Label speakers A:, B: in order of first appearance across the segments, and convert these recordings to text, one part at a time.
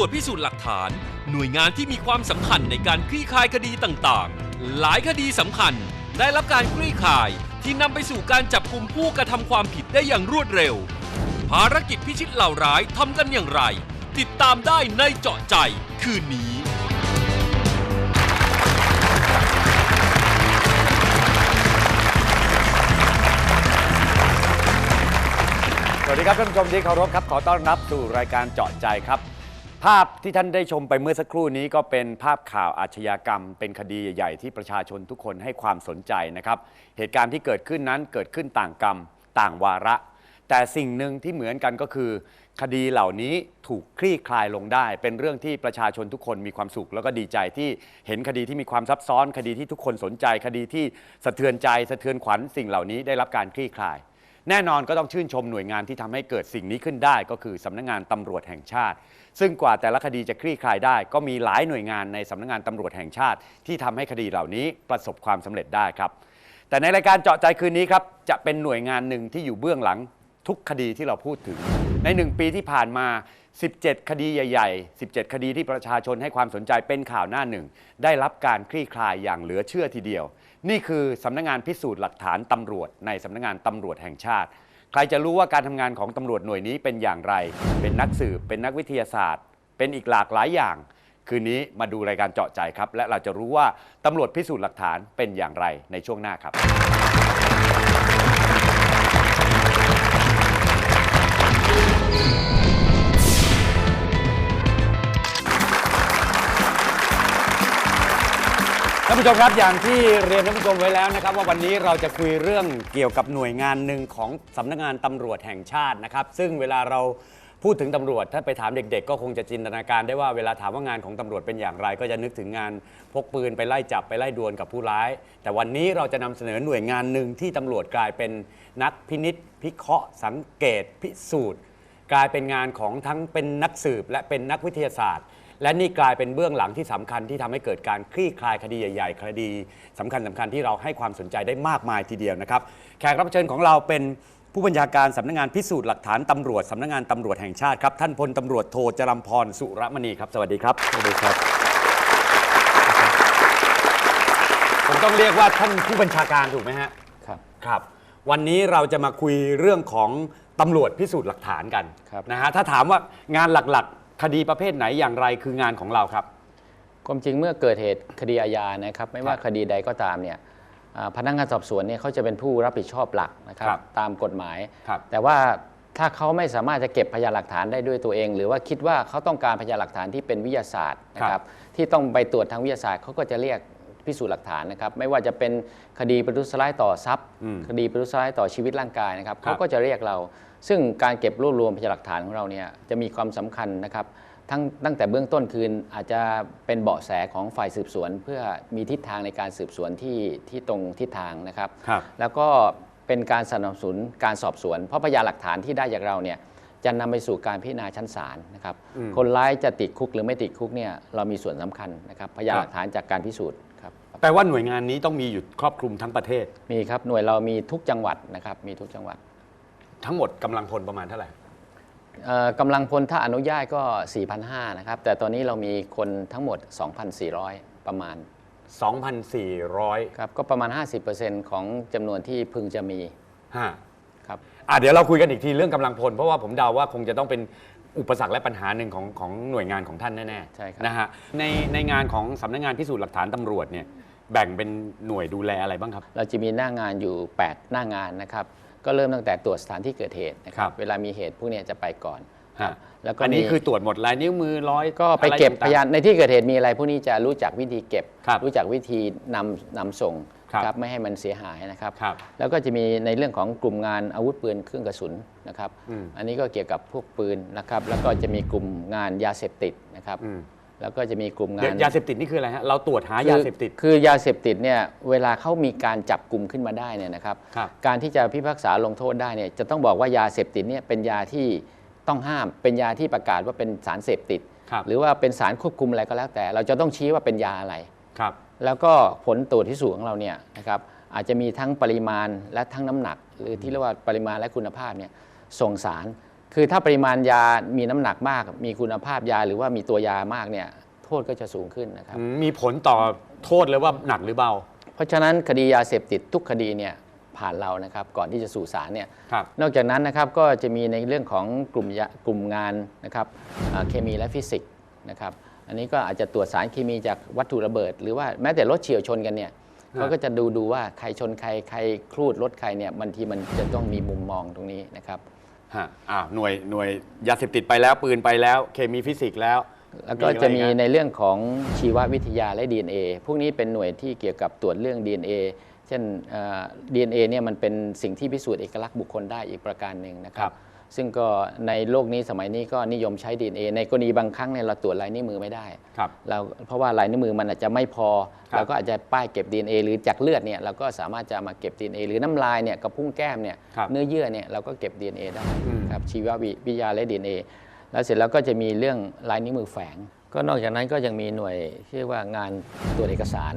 A: วจพิสูจน์หลักฐาน หน่วยงานที่มีความสำคัญในการคลี่คลายคดีต่างๆ หลายคดีสำคัญได้รับการคลี่คลายที่นำไปสู่การจับกลุ่มผู้กระทำความผิดได้อย่างรวดเร็ว ภารกิจพิชิตเหล่าร้ายทำกันอย่างไร ติดตามได้ในเจาะใจคืนนี้
B: สวัสดีครับท่านผู้ชมที่เคารพครับ ขอต้อนรับสู่รายการเจาะใจครับ ภาพที่ท่านได้ชมไปเมื่อสักครู่นี้ก็เป็นภาพข่าวอาชญากรรม เป็นคดีใหญ่ๆที่ประชาชนทุกคนให้ความสนใจนะครับ เหตุการณ์ที่เกิดขึ้นนั้นเกิดขึ้นต่างกรรม ต่างวาระ แต่สิ่งหนึ่งที่เหมือนกันก็คือ คดีเหล่านี้ถูกคลี่คลายลงได้ เป็นเรื่องที่ประชาชนทุกคนมีความสุข แล้วก็ดีใจที่เห็นคดีที่มีความซับซ้อน คดีที่ทุกคนสนใจ คดีที่สะเทือนใจ สะเทือนขวัญสิ่งเหล่านี้ได้รับการคลี่คลาย แน่นอนก็ต้องชื่นชมหน่วยงานที่ทำให้เกิดสิ่งนี้ขึ้นได้ ก็คือสำนักงานตำรวจแห่งชาติ ซึ่งกว่าแต่ละคดีจะคลี่คลายได้ ก็มีหลายหน่วยงานในสำนักงานตำรวจแห่งชาติ ที่ทำให้คดีเหล่านี้ประสบความสำเร็จได้ครับ แต่ในรายการเจาะใจคืนนี้ครับจะเป็นหน่วยงานหนึ่งที่อยู่เบื้องหลัง ทุกคดีที่เราพูดถึง ในหนึ่งปีที่ผ่านมา 17 คดีใหญ่ ๆ 17 คดีที่ประชาชนให้ความสนใจเป็นข่าวหน้าหนึ่ง ได้รับการคลี่คลายอย่างเหลือเชื่อทีเดียว นี่คือสำนักงานพิสูจน์หลักฐานตำรวจ ในสำนักงานตำรวจแห่งชาติ ใครจะรู้ว่าการทำงานของตำรวจหน่วยนี้เป็นอย่างไร เป็นนักสืบ เป็นนักวิทยาศาสตร์ เป็นอีกหลากหลายอย่าง คืนนี้มาดูรายการเจาะใจครับ และเราจะรู้ว่าตำรวจพิสูจน์หลักฐานเป็นอย่างไรในช่วงหน้าครับ ท่านผู้ชมครับอย่างที่เรียนท่านผู้ชมไว้แล้วนะครับ ว่าวันนี้เราจะคุยเรื่องเกี่ยวกับหน่วยงานหนึ่งของสำนักงานตำรวจแห่งชาตินะครับ ซึ่งเวลาเราพูดถึงตำรวจถ้าไปถามเด็กๆ ก็คงจะจินตนาการได้ว่าเวลาถามว่างานของตำรวจเป็นอย่างไร ก็จะนึกถึงงานพกปืนไปไล่จับไปไล่ดวลกับผู้ร้าย แต่วันนี้เราจะนำเสนอหน่วยงานหนึ่งที่ตำรวจกลายเป็นนักพินิษพิเคราะห์สังเกตพิสูจน์ กลายเป็นงานของทั้งเป็นนักสืบและเป็นนักวิทยาศาสตร์ และนี่กลายเป็นเบื้องหลังที่สำคัญที่ทำให้เกิดการคลี่คลายคดีใหญ่ ๆ คดีสำคัญสำคัญที่เราให้ความสนใจได้มากมายทีเดียวนะครับ แขกรับเชิญของเราเป็นผู้บัญชาการสำนักงานพิสูจน์หลักฐานตำรวจสำนักงานตำรวจแห่งชาติครับท่านพลตำรวจโทจรัมพรสุรมณีครับสวัสดีครับสวัสดีครับ ผมต้องเรียกว่าท่านผู้บัญชาการถูกไหมฮะ
C: ครับ
B: ครับ วันนี้เราจะมาคุยเรื่องของ ตำรวจพิสูจน์หลักฐานกัน
C: ครับ
B: นะฮะถ้าถามว่างานหลักๆ คดีประเภทไหนอย่างไรคืองานของเราครับ
C: ความจริงเมื่อเกิดเหตุคดีอาญานะครับ ไม่ว่า
B: ครับ
C: คดีใดก็ตามเนี่ยอ่าพนักงานสอบสวนเนี่ยเขาจะเป็นผู้รับผิดชอบหลักนะครับ
B: ครับ
C: ตามกฎหมาย
B: ครับ
C: แต่ว่าถ้าเขาไม่สามารถจะเก็บพยานหลักฐานได้ด้วยตัวเอง หรือว่าคิดว่าเขาต้องการพยานหลักฐานที่เป็นวิทยาศาสตร์นะค
B: ครั
C: รับบที่ต้องไปตรวจทางวิทยาศาสตร์เขาก็จะเรียกพิสูจน์หลักฐานนะครับไม่ว่าจะเป็นคดีประทุษร้ายต่อทรัพย์
B: อืม
C: คดีประทุษร้ายต่อชีวิตร่างกายนะครับ
B: ครับ
C: เขาก็จะเรียกเรา ซึ่งการเก็บรวบรวมพยานหลักฐานของเราเนี่ยจะมีความสำคัญนะครับทั้งตั้งแต่เบื้องต้นคืออาจจะเป็นเบาะแสของฝ่ายสืบสวน เพื่อมีทิศทางในการสืบสวนที่ที่ตรงทิศทางนะครับ
B: ครับ
C: แล้วก็เป็นการสนับสนุนการสอบสวน เพราะพยานหลักฐานที่ได้จากเราเนี่ยจะนำไปสู่การพิจารณาชั้นศาลนะครับ
B: อืม
C: คนร้ายจะติดคุกหรือไม่ติดคุกเนี่ยเรามีส่วนสำคัญนะครับพยาน
B: ครับ
C: หลักฐานจากการพิสูจน์ครับ
B: แปลว่าหน่วยงานนี้ต้องมีอยู่ครอบคลุมทั้งประเทศ
C: มีครับหน่วยเรามีทุกจังหวัดนะครับมีทุกจังหวัด
B: ทั้งหมดกำลังพลประมาณเท่าไหร่
C: เอ่อกำลังพลถ้าอนุญาตก็ 4,500 นะครับ แต่ตอนนี้เรามีคนทั้งหมด 2,400 ประมาณ
B: 2,400
C: ครับก็ประมาณ 50%ของจำนวนที่พึงจะมี
B: ฮะ
C: ครับ
B: อะเดี๋ยวเราคุยกันอีกทีเรื่องกำลังพล เพราะว่าผมเดาว่าคงจะต้องเป็นอุปสรรคและปัญหาหนึ่งของของหน่วยงานของท่านแน่ๆ
C: ใช่ครับ
B: นะฮะในในงานของสำนักงานพิสูจน์หลักฐานตำรวจเนี่ยแบ่งเป็นหน่วยดูแลอะไรบ้างครับ
C: เราจะมีหน้างานอยู่ 8 หน้างานนะครับ ก็เริ่มตั้งแต่ตรวจสถานที่เกิดเหตุนะค
B: ครั
C: รับ บ เวลามีเหตุพวกเนี้ยจะไปก่อนค
B: ฮะ
C: รับแล้วก็
B: อันนี้
C: มี
B: คือตรวจหมดลายนิ้วมือร้อย
C: ก็ไปเก็บ
B: อะร
C: พยานในที่เกิดเหตุมีอะไรพวกนี้จะรู้จักวิธีเก็บ
B: ครับ
C: รู้จักวิธีนำนำส่ง
B: ครับ
C: ไม่ให้มันเสียหายนะครับ
B: ครับ
C: แล้วก็จะมีในเรื่องของกลุ่มงานอาวุธปืนเครื่องกระสุนนะครับ
B: อืม
C: อันนี้ก็เกี่ยวกับพวกปืนนะครับ แล้วก็จะมีกลุ่มงานยาเสพติดนะครับ
B: อืม
C: แล้วก็จะมีกลุ่มงา
B: เดี๋ย
C: น
B: วยาเสพติดนี่คืออะไรฮะเราตรวจหายาเสพติด
C: คือคือยาเสพติดเนี่ยเวลาเขามีการจับกลุ่มขึ้นมาได้เนี่ยนะครับ
B: ครับ
C: การที่จะพิพากษาลงโทษได้เนี่ยจะต้องบอกว่ายาเสพติดเนี่ยเป็นยาที่ต้องห้าม เป็นยาที่ประกาศว่าเป็นสารเสพติด
B: ครับ
C: หรือว่าเป็นสารควบคุมอะไรก็แล้วแต่ เราจะต้องชี้ว่าเป็นยาอะไร
B: ครับ
C: แล้วก็ผลตรวจที่สูงของเราเนี่ยนะครับอาจจะมีทั้งปริมาณและทั้งน้ำหนัก หรือที่เรียกว่าปริมาณและคุณภาพเนี่ยส่งสาร คือถ้าปริมาณยามีน้ำหนักมาก มีคุณภาพยาหรือว่ามีตัวยามากเนี่ยโทษก็จะสูงขึ้นนะครับ
B: อืมมีผลต่อโทษเลยว่าหนักหรือเบา
C: เพราะฉะนั้นคดียาเสพติดทุกคดีเนี่ยผ่านเรานะครับก่อนที่จะสู่ศาลเนี่ย
B: ครับ
C: นอกจากนั้นนะครับก็จะมีในเรื่องของกลุ่มยากลุ่มงานนะครับอ่าเคมีและฟิสิกส์นะครับอันนี้ก็อาจจะตรวจสารเคมีจากวัตถุระเบิด หรือว่าแม้แต่รถเฉียวชนกันเนี่ย
B: ฮะ
C: เขาก็จะดูดูว่าใครชนใครใครครูดรถใครเนี่ยบางทีมันจะต้องมีมุมมองตรงนี้นะครับ
B: ฮะอ้าวหน่วยหน่วยยาเสพติดไปแล้วปืนไปแล้ว เคมีฟิสิกส์แล้ว
C: แล้วก็จะมี
B: อไรอี
C: ในเรื่องของชีววิทยาและ DNA พวกนี้เป็นหน่วยที่เกี่ยวกับตรวจเรื่อง DNA เช่นเอ่อ DNA เนี่ยมันเป็นสิ่งที่พิสูจน์เอกลักษณ์บุคคลได้อีกประการหนึ่งนะค
B: ครั
C: รับบ ซึ่งก็ในโลกนี้สมัยนี้ก็นิยมใช้ DNA ในกรณีบางครั้งเนี่ยเราตรวจลายนิ้วมือไม่ได้
B: ครับ
C: เราเพราะว่าลายนิ้วมือมันอาจจะไม่พอ
B: ครับ
C: เราก็อาจจะป้ายเก็บ DNA หรือจากเลือดเนี่ยเราก็สามารถจะมาเก็บ DNA หรือน้ำลายเนี่ยกระพุ้งแก้มเนี่ย
B: ครับ
C: เนื้อเยื่อเนี่ยเราก็เก็บ DNA ได้
B: อืม
C: ครับชีววิทยาและ DNA แล้วเสร็จแล้วก็จะมีเรื่องลายนิ้วมือแฝง ก็นอกจากนั้นก็ยังมีหน่วยที่เรียกว่างานตรวจเอกสาร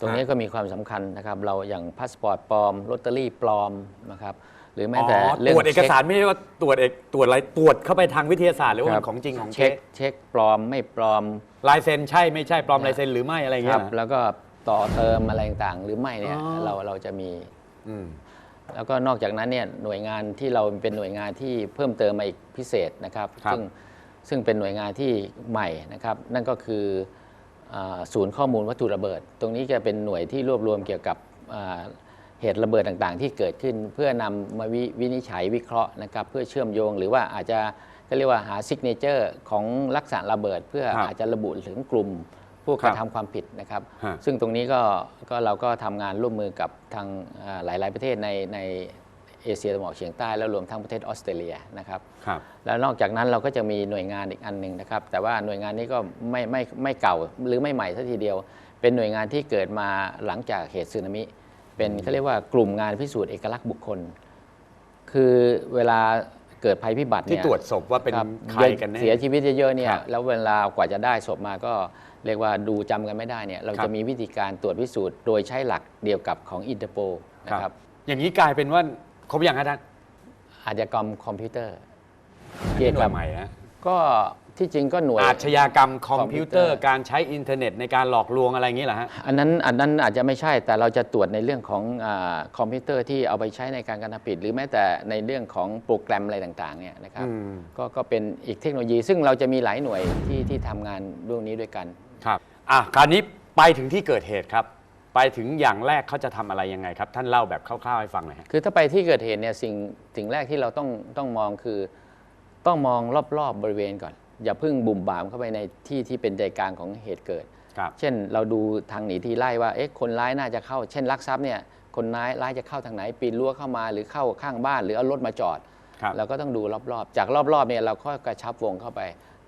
C: ตรงนี้ก็มีความสำคัญนะครับ เราอย่างพาสปอร์ตปลอมลอตเตอรี่ปลอมนะครับ หรือแม้แต่
B: อ๋อ
C: เรื่
B: ตรวจเอก
C: ช็ค
B: สารไม่ใช่ว่าตรวจเอกตรวจอะไรตรวจเข้าไปทางวิทยาศาสตร์หรือว่า
C: ค
B: มั
C: รับ
B: นของจริงของ
C: เช็
B: เช็
C: คเช็คปลอมไม่ปลอม
B: ลายเซ็นใช่ไม่ใช่ปลอมลายเซ็นหรือไม่อะไร
C: ค
B: เงี้
C: รั
B: ย
C: บ
B: นะ
C: แล้วก็ต่อเติมอะไรต่างๆหรือไม่เนี่ย
B: อ๋อ
C: เราเราจะมี
B: อืม
C: แล้วก็นอกจากนั้นเนี่ยหน่วยงานที่เราเป็นหน่วยงานที่เพิ่มเติมมาอีกพิเศษนะครับ
B: ครับ
C: ซึ่งซึ่งเป็นหน่วยงานที่ใหม่นะครับ นั่นก็คืออาศูนย์ข้อมูลวัตถุระเบิด ตรงนี้จะเป็นหน่วยที่รวบรวมเกี่ยวกับอ่า เหตุระเบิดต่างๆ ที่เกิดขึ้นเพื่อนำมาวิวินิจฉัยวิเคราะห์นะครับเพื่อเชื่อมโยงหรือว่าอาจจะก็เรียกว่าหาซิกเนเจอร์ของลักษณะระเบิด เพื่อ
B: ครับ
C: อาจจะระบุถึงกลุ่มผู้กระทำความผิดนะครับ
B: ฮะ
C: ซึ่งตรงนี้ก็ก็เราก็ทำงานร่วมมือกับทางอ่าหลาย ๆ ประเทศในในเอเชียตะวันออกเฉียงใต้แล้วรวมทั้งประเทศออสเตรเลียนะครับ
B: ครับ
C: แล้วนอกจากนั้นเราก็จะมีหน่วยงานอีกอันหนึ่งนะครับ แต่ว่าหน่วยงานนี้ก็ไม่ไม่ไม่เก่าหรือไม่ใหม่ซะทีเดียว เป็นหน่วยงานที่เกิดมาหลังจากเหตุสึนามิ เป็นเขาเรียกว่ากลุ่มงานพิสูจน์เอกลักษณ์บุคคล คือเวลาเกิดภัยพิบัติ
B: ที่
C: เนี่ย
B: ตรวจศพว่าเป็น
C: ครับ
B: ใครกันแน่
C: เสียชีวิตเยอะๆเนี่
B: ค
C: ย
B: รับ
C: แล้วเวลากว่าจะได้ศพมาก็เรียกว่าดูจำกันไม่ได้เนี่ยเรา
B: ครั
C: จะ
B: บ
C: มีวิธีการตรวจพิสูจน์โดยใช้หลักเดียวกับของอินเตอร์โปนะค
B: ครั
C: รั
B: บบอย่างนี้กลายเป็นว่าครบยังฮะท่าน
C: อาชญากรรมคอมพิวเตอร์
B: อัน
C: เกี่
B: นี้
C: ยว
B: หน่
C: กั
B: ว
C: บ
B: ยใหม่ฮะ
C: ก็ ที่จริงก็หน่วย
B: อาชญากรรมคอมพิวเตอร์
C: คอมพิวเตอร์
B: การใช้อินเทอร์เน็ตในการหลอกลวงอะไรอย่างนี้เหรอฮะ
C: อันนั้นอันนั้นอาจจะไม่ใช่แต่เราจะตรวจในเรื่องของอาคอมพิวเตอร์ที่เอาไปใช้ในการกระทำผิด หรือแม้แต่ในเรื่องของโปรแกรมอะไรต่างๆเนี่ยนะครับ
B: อืม
C: ก็ก็เป็นอีกเทคโนโลยี ซึ่งเราจะมีหลายหน่วยที่ที่ทำงานเรื่องนี้ด้วยกัน
B: ครับ อะ คราวนี้ไปถึงที่เกิดเหตุครับ ไปถึงอย่างแรกเขาจะทำอะไรยังไงครับ ท่านเล่าแบบคร่าวๆให้ฟังหน่อยฮะ
C: คือถ้าไปที่เกิดเหตุเนี่ยสิ่งสิ่งแรกที่เราต้องต้องมองคือ ต้องมองรอบๆบริเวณก่อน อย่าเพิ่งบุ่มบามเข้าไปในที่ที่เป็นใจกลางของเหตุเกิด
B: ครับ
C: เช่นเราดูทางหนีทีไล่ว่าเอ๊ะคนร้ายน่าจะเข้า เช่นลักทรัพย์เนี่ยคนร้ายร้ายจะเข้าทางไหนปีนรั้วเข้ามาหรือเข้าข้างบ้าน หรือเอารถมาจอด
B: ครับ
C: เราก็ต้องดูรอบๆ จากรอบๆเนี่ยเราก็กระชับวงเข้าไป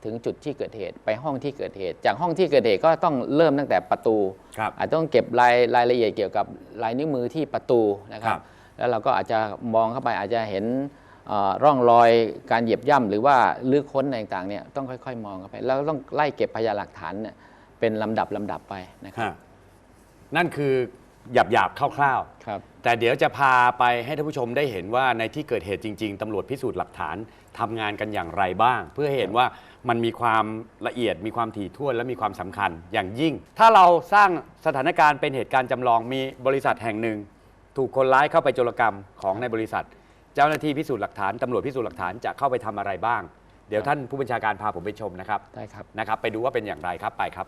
C: ถึงจุดที่เกิดเหตุไปห้องที่เกิดเหตุ จากห้องที่เกิดเหตุก็ต้องเริ่มตั้งแต่ประตู
B: ครับ
C: อาจจะต้องเก็บรายรายละเอียดเกี่ยวกับลายนิ้วมือที่ประตูนะครั
B: ครับบ
C: แล้วเราก็อาจจะมองเข้าไปอาจจะเห็นเอ่อ ร่องรอยการเหยียบย่ำหรือว่าลื้อค้นอะไรต่างๆเนี่ยต้องค่อยๆ มองเข้าไป แล้วต้องไล่เก็บพยานหลักฐานเนี่ยเป็นลำดับลำดับไปนะครับ
B: ฮะนั่นคือหยาบๆคร่าวๆ
C: ครับ
B: แต่เดี๋ยวจะพาไปให้ท่านผู้ชมได้เห็นว่าในที่เกิดเหตุจริง ๆตำรวจพิสูจน์หลักฐานทำงานกันอย่างไรบ้าง เพื่อให้เห็นว่ามันมีความละเอียดมีความถี่ถ้วนและมีความสำคัญอย่างยิ่ง ถ้าเราสร้างสถานการณ์เป็นเหตุการณ์จำลองมีบริษัทแห่งหนึ่ง ถูกคนร้ายเข้าไปโจรกรรมของในบริษัท เจ้าหน้าที่พิสูจน์หลักฐานตำรวจพิสูจน์หลักฐานจะเข้าไปทำอะไรบ้าง เดี๋ยวท่านผู้บัญชาการพาผมไปชมนะครับ
C: ได้ครับ
B: นะครับ ไปดูว่าเป็นอย่างไรครับไปครับ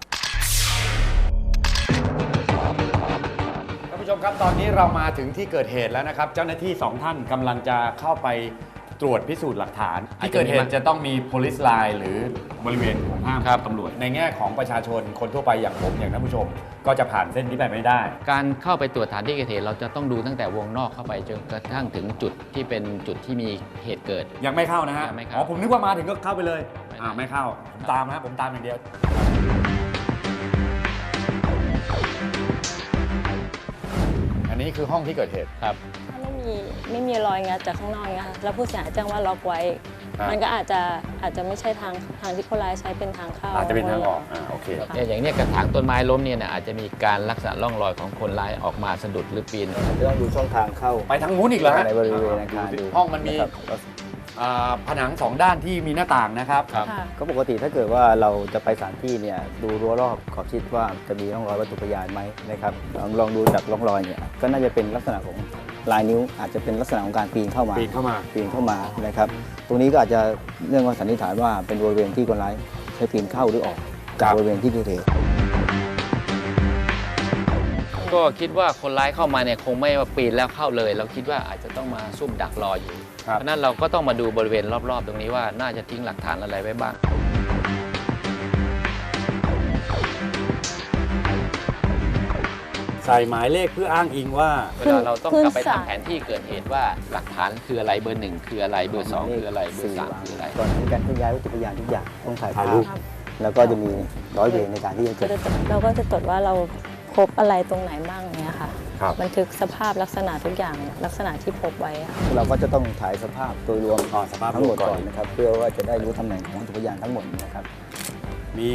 B: ท่านผู้ชมครับตอนนี้เรามาถึงที่เกิดเหตุแล้วนะครับ เจ้าหน้าที่สองท่านกำลังจะเข้าไป ตรวจพิสูจน์หลักฐาน ที่เกิดเหตุจะต้องมี police line หรือบริเวณของห้าม
C: ครับ
B: ตำรวจ ในแง่ของประชาชนคนทั่วไปอย่างผมอย่างท่านผู้ชม ก็จะผ่านเส้นนี้ไปไม่ได้
C: การเข้าไปตรวจฐานที่เกิดเหตุเราจะต้องดูตั้งแต่วงนอกเข้าไปจนกระทั่งถึงจุดที่เป็นจุดที่มีเหตุเกิด
B: ยังไม่เข้านะฮะ
C: ยังไม่เข้า
B: อ๋อผมนึกว่ามาถึงก็เข้าไปเลย
C: ไม่
B: อ่าไม่เข้าผมตามนะผมตามอย่างเดียว นนี้คือห้องที่เกิดเหตุ
C: ครับ
D: ถ้าไม่มีไม่มีรอยงัดจากข้างนอกเงี้ยค่ะแล้วผู้เสียหายแจ้งว่าล็อกไว้
B: ครับ
D: มันก็อาจจะอาจจะไม่ใช่ทางทางที่คนร้ายใช้เป็นทางเข้า
B: อาจจะเป็นทางออกอ่าโอเค
C: เนี่ยอย่างเนี้ยกระถางต้นไม้ล้มเนี่ยนะอาจจะมีการลักษณะร่องรอยของคนร้ายออกมาสะดุดหรือปีน
E: จะต้องดูช่องทางเข้า
B: ไปทางนู้นอีกเหรอฮะ
E: ในบริเวณอาคาร
B: ดูสิ
E: ดู
B: ห้องมันมี
E: นะครับว่า
B: อ่าผนังสองด้านที่มีหน้าต่างนะครับ
C: ครับ
D: ค่ะ
E: ก็ปกติถ้าเกิดว่าเราจะไปสถานที่เนี่ยดูรั้วรอบขอบชิดว่าจะมีร่องรอยวัตถุพยานไหมนะครับลองลองดูจากร่องรอยเนี่ยก็น่าจะเป็นลักษณะของลายนิ้ว อาจจะเป็นลักษณะของการปีนเข้ามา
B: ปีนเข้ามา
E: ปีนเข้ามานะครับตรงนี้ก็อาจจะเรื่องว่าสันนิษฐานว่าเป็นบริเวณที่คนร้ายใช้ปีนเข้าหรือออกจากบริเวณที่เกิดเหตุ
C: ก็คิดว่าคนร้ายเข้ามาเนี่ยคงไม่ว่าปีนแล้วเข้าเลย เราคิดว่าอาจจะต้องมาซุ่มดักรออยู่
B: ครับ
C: เพราะฉะนั้นเราก็ต้องมาดูบริเวณรอบ ๆ ตรงนี้ว่าน่าจะทิ้งหลักฐานอะไรไว้บ้าง
B: ใส่หมายเลขเพื่ออ้างอิงว่า
C: เวลาเราต้อง
D: ขึ้น
C: กลับไป
D: ศาล
C: ทำแผนที่เกิดเหตุว่าหลักฐานคืออะไรเบอร์หนึ่งคืออะไรเบอร์สองคืออะไรเบอร์สามคืออะไร
E: ก่อนที่การเคลื่อนย้ายวัตถุพยานทุกอย่างต้องถ่าย
B: ถ่าย
E: ภา
B: รู
E: พ
B: ป
E: แล้วก็จะมีร้อยเวรในการที่จะ
D: ก็
E: เก็บ
D: จะเราก็จะตรวจว่าเรา พบอะไรตรงไหนบ้างเนี้ยค่ะ
B: ครับ
D: บันทึกสภาพลักษณะทุกอย่างลักษณะที่พบไว้อะ
E: เราก็จะต้องถ่ายสภาพโดยรวม
B: อ๋อสภาพ
E: ทั้งหมด
B: รวมก่
E: ก่
B: อ
E: อนนนะครับ เพื่อว่าจะได้รู้ตำแหน่งของวัตถุพยานทั้งหมดนะครับ
B: มี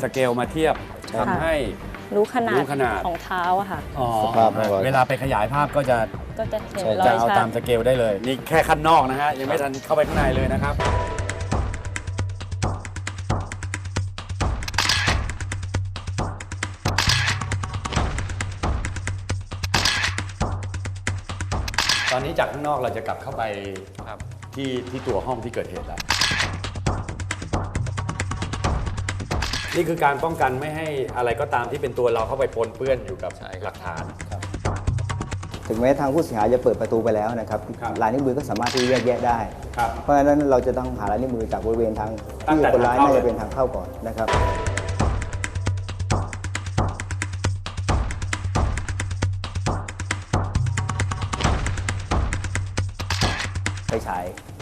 B: สเกลมาเทียบ
E: ใช่
B: ทำให้
D: รู้ขนา
B: รู้
D: ด
B: ขนาด
D: ของเท้าอะค่ะ
B: อ๋อ
E: สภาพรอย
B: เวลาไปขยายภาพก็จะ
D: ก็จะเห็น
E: ใช่
D: รอ
B: จะ
D: ย
B: เอา
D: ชั
B: ตาม
D: ด
B: สเกลได้เลย นี่แค่ขั้นนอกนะฮะ ยังไม่ทันเข้าไปข้างในเลยนะครับ อนนี้จากข้างนอกเราจะกลับเข้าไป
C: ครับ
B: ที่ที่ตัวห้องที่เกิดเหตุแล้ว นี่คือการป้องกันไม่ให้อะไรก็ตามที่เป็นตัวเราเข้าไปปนเปื้อนอยู่กับ
C: ใช่ครับ
B: หลักฐาน
E: ถึงแม้ทางผู้เสียหายจะเปิดประตูไปแล้วนะครับ
B: ครับ
E: ลายนิ้วมือก็สามารถที่จะแยกแยะได้
B: ครับ
E: เพราะฉะนั้นเราจะต้องหาลายนิ้วมือจากบริเวณทาง
B: ตั้ง
E: ที่
B: แต่
E: คนร้าย
B: ทางเข้า
E: น่า
B: เลย
E: จะเป็นทางเข้าก่อนนะครับ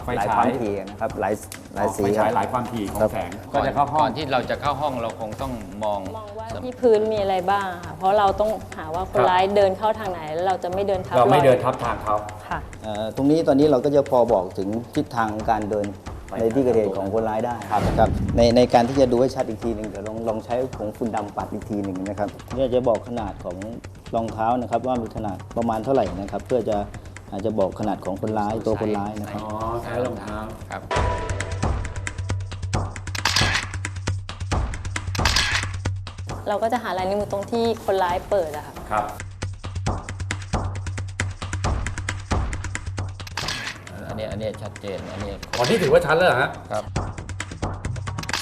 E: ไฟหลาย
B: ฉาย
E: ความถี่นะครับหลายหลายสี
B: ไฟ
E: ค
B: ฉาย
E: รับ
B: หลายความถี่ของ
E: ครับ
B: แสงก็จะเข้าห้
C: ก่
B: อ
C: องนที่เราจะเข้าห้องเราคงต้องมอง
D: มองว่าที่พื้นมีอะไรบ้างค่ะเพราะเราต้องหาว่าคนร้ายเดินเข้าทางไหน แล้วเราจะไม่เดินทับ
B: เราไม่
D: อย
B: เดินทับทางเขา
D: ค่ะ
E: เอ่อตรงนี้ตอนนี้เราก็จะพอบอกถึงทิศทางการเดิน
B: ไป
E: ในที่เกิดเหตุของคนร้ายได้นะครับในในการที่จะดูให้ชัดอีกทีหนึ่งเดี๋ยวลองลองใช้ผงฝุ่นดำปัดอีกทีหนึ่งนะครับเนี่ยจะบอกขนาดของรองเท้านะครับว่ามีขนาดประมาณเท่าไหร่นะครับ เพื่อจะ อาจจะบอกขนาดของคนร้ายตัวคนร้ายนะครับ
B: อ๋อใช้รองเท้า
C: ครับ
D: เราก็จะหาลายนิ้วมือตรงที่คนร้ายเปิดอะค่ะ
B: ครับ
C: อันนี้อันนี้ชัดเจน อันนี้
B: อ๋อที่ถือว่าชัดแล้วเหรอฮะ
C: ครับ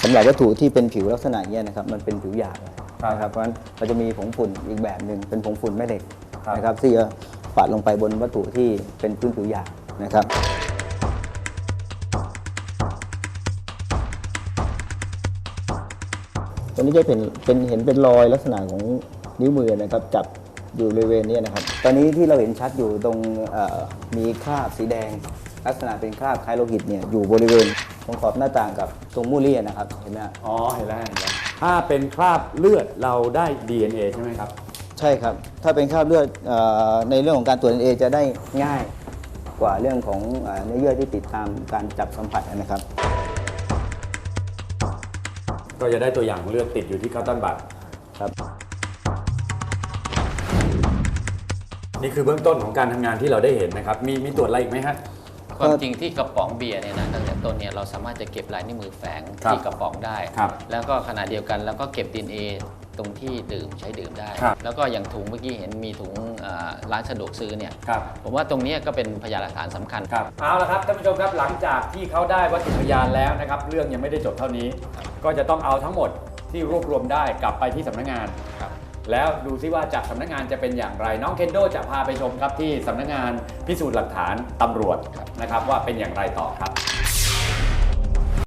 E: สำหรับวัตถุที่เป็นผิวลักษณะเนี้ยนะครับ มันเป็นผิวหยาบ
B: ครับ
E: นะครับเพราะฉะนั้นเราจะมีผงฝุ่นอีกแบบหนึ่งเป็นผงฝุ่นแม่เหล็ก
B: ครับ
E: นะครับที่จะ ปาดลงไปบนวัตถุที่เป็นพื้นผิวหยาบนะครับตัวนี้จะเป็นเป็นเห็นเป็นรอยลักษณะของนิ้วมือนะครับ จับอยู่บริเวณนี้นะครับ ตอนนี้ที่เราเห็นชัดอยู่ตรงมีคราบสีแดง ลักษณะเป็นคราบคล้ายโลหิตเนี่ยอยู่บริเวณตรงขอบหน้าต่างกับตรงมูเรียนะครับเห็นไหม
B: อ๋อเห็นแล้วเห็นแล้วถ้าเป็นคราบเลือดเราได้ DNA ใช่ไหมครับ
E: ช่ครับ ถ้าเป็นคราบเลือดเอ่อในเรื่องของการตรวจ DNA จะได้ง่ายกว่าเรื่องของเอ่อเนื้อเยื่อที่ติดตามการจับสัมผัสนะครับ
B: ก็จะได้ตัวอย่างของเลือดติดอยู่ที่คัตตันบัต
E: ครับ
B: นี่คือเบื้องต้นของการทำงานที่เราได้เห็นนะครับ มีมีตรวจอะไรอีกไหมฮะ
C: ความจริงที่กระป๋องเบียร์เนี่ยนะตั้งแต่ต้นเนี่ยเราสามารถจะเก็บลายนิ้วมือแฝง
B: ครับ
C: ที่กระป๋องได้
B: ครับ
C: แล้วก็ขณะเดียวกันแล้วก็เก็บ DNA ตรงที่ดื่มใช้ดื่มได้
B: ครับ
C: แล้วก็อย่างถุงเมื่อกี้เห็นมีถุงเอ่อร้านสะดวกซื้อเนี่ย
B: ครับ
C: ผมว่าตรงเนี้ยก็เป็นพยานหลักฐานสำคัญ
B: ครับเอาละครับท่านผู้ชมครับหลังจากที่เขาได้วัตถุพยานแล้วนะครับ เรื่องยังไม่ได้จบเท่านี้ ก็จะต้องเอาทั้งหมดที่รวบรวมได้กลับไปที่สำนักงาน
C: ครับ
B: แล้วดูซิว่าจากสำนักงานจะเป็นอย่างไร น้องเคนโดจะพาไปชมครับที่สำนักงานพิสูจน์หลักฐานตำรวจนะครับว่าเป็นอย่างไรต่อครับ